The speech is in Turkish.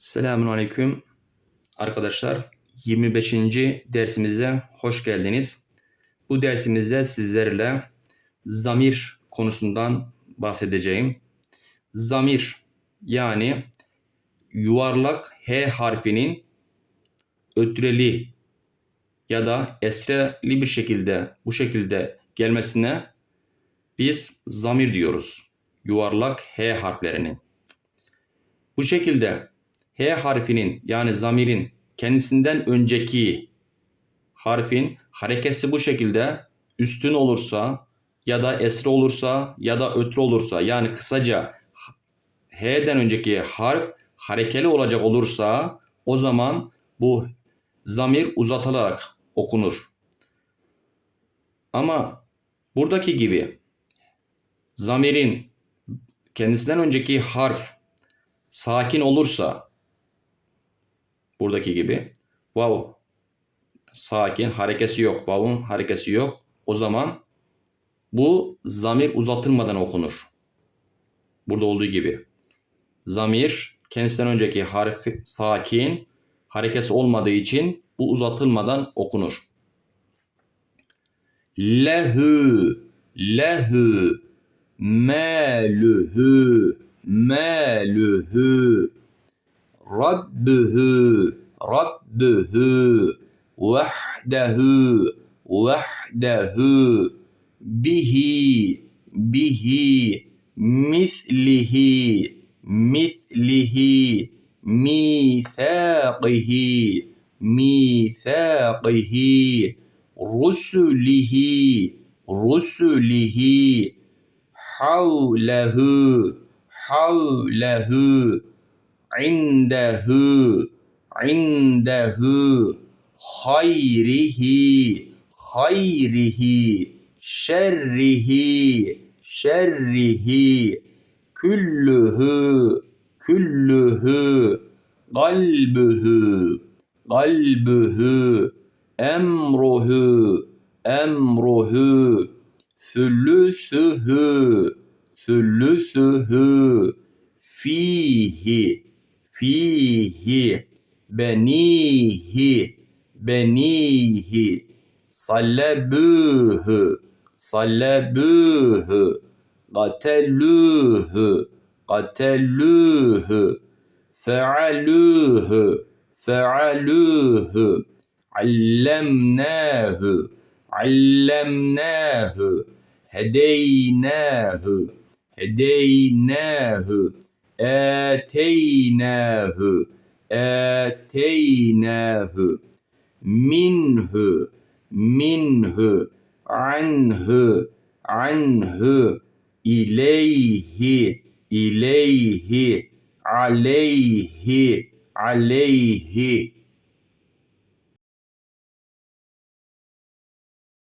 Selamun Aleyküm arkadaşlar. 25. dersimize hoş geldiniz. Bu dersimizde sizlerle zamir konusundan bahsedeceğim. Zamir yani yuvarlak H harfinin ötreli ya da esreli bir şekilde bu şekilde gelmesine biz zamir diyoruz. Yuvarlak H harflerinin. Bu şekilde H harfinin yani zamirin kendisinden önceki harfin harekesi bu şekilde üstün olursa ya da esre olursa ya da ötre olursa yani kısaca H'den önceki harf harekeli olacak olursa o zaman bu zamir uzatılarak okunur. Ama buradaki gibi zamirin kendisinden önceki harf sakin olursa buradaki gibi vav sakin harekesi yok. Vav'un harekesi yok. O zaman bu zamir uzatılmadan okunur. Burada olduğu gibi. Zamir kendisinden önceki harfi sakin harekesi olmadığı için bu uzatılmadan okunur. Lehü lehü melühü melühü ربه ربه وحده وحده به به مثله مثله ميثاقه ميثاقه رسله رسله حوله حوله. İndehu indehu hayrihi hayrihi şerrihi şerrihi küllühü küllühü kalbühü kalbühü emruhu emruhu sülüsühü sülüsühü fihi fihi benihi benihi sallebuhu sallebuhu qateluhu qateluhu fealuhu fealuhu allemnahu allemnahu hedeynahu hedeynahu eteynehu. Eteynehu. Minhu. Minhu. Anhu. Anhu. İleyhi. İleyhi. Aleyhi. Aleyhi.